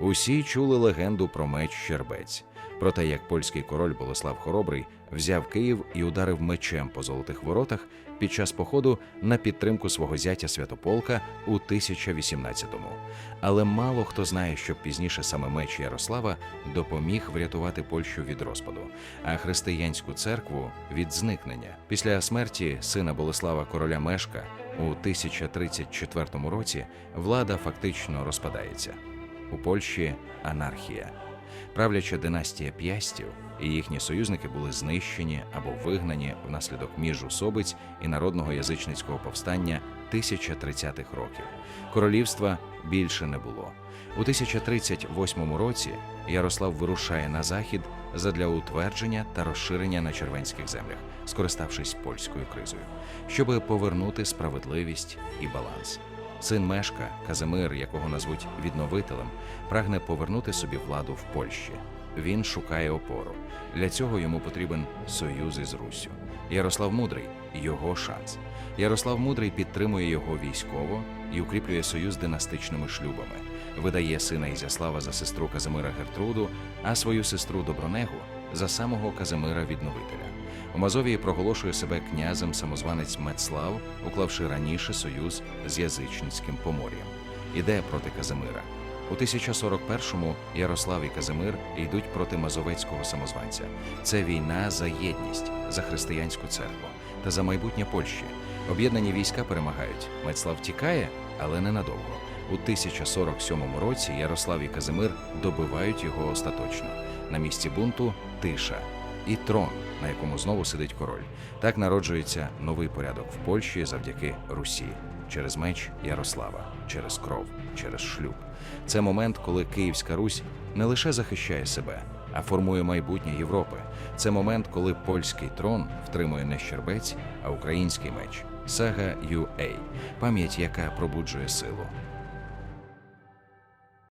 Усі чули легенду про меч Щербець, про те, як польський король Болеслав Хоробрий взяв Київ і ударив мечем по золотих воротах під час походу на підтримку свого зятя Святополка у 1018-му. Але мало хто знає, що пізніше саме меч Ярослава допоміг врятувати Польщу від розпаду, а християнську церкву від зникнення. Після смерті сина Болеслава короля Мешка у 1034 році влада фактично розпадається. У Польщі анархія. Правляча династія п'ястів і їхні союзники були знищені або вигнані внаслідок міжусобиць і народного язичницького повстання 1030-х років. Королівства більше не було. У 1038 році Ярослав вирушає на захід задля утвердження та розширення на червенських землях, скориставшись польською кризою, щоб повернути справедливість і баланс. Син Мешка, Казимир, якого назвуть відновителем, прагне повернути собі владу в Польщі. Він шукає опору. Для цього йому потрібен союз із Руссю. Ярослав Мудрий його шанс. Ярослав Мудрий підтримує його військово і укріплює союз династичними шлюбами, видає сина Ізяслава за сестру Казимира Гертруду, а свою сестру Добронегу за самого Казимира Відновителя. Мазовії проголошує себе князем самозванець Мецлав, уклавши раніше союз з язичницьким помор'ям. Іде проти Казимира. У 1041-му Ярослав і Казимир йдуть проти мазовецького самозванця. Це війна за єдність, за християнську церкву та за майбутнє Польщі. Об'єднані війська перемагають. Мецлав тікає, але ненадовго. У 1047 році Ярослав і Казимир добивають його остаточно. На місці бунту тиша і трон, на якому знову сидить король. Так народжується новий порядок в Польщі завдяки Русі, через меч Ярослава, через кров, через шлюб. Це момент, коли Київська Русь не лише захищає себе, а формує майбутнє Європи. Це момент, коли польський трон втримує не щербець, а український меч. Сага UA, пам'ять, яка пробуджує силу.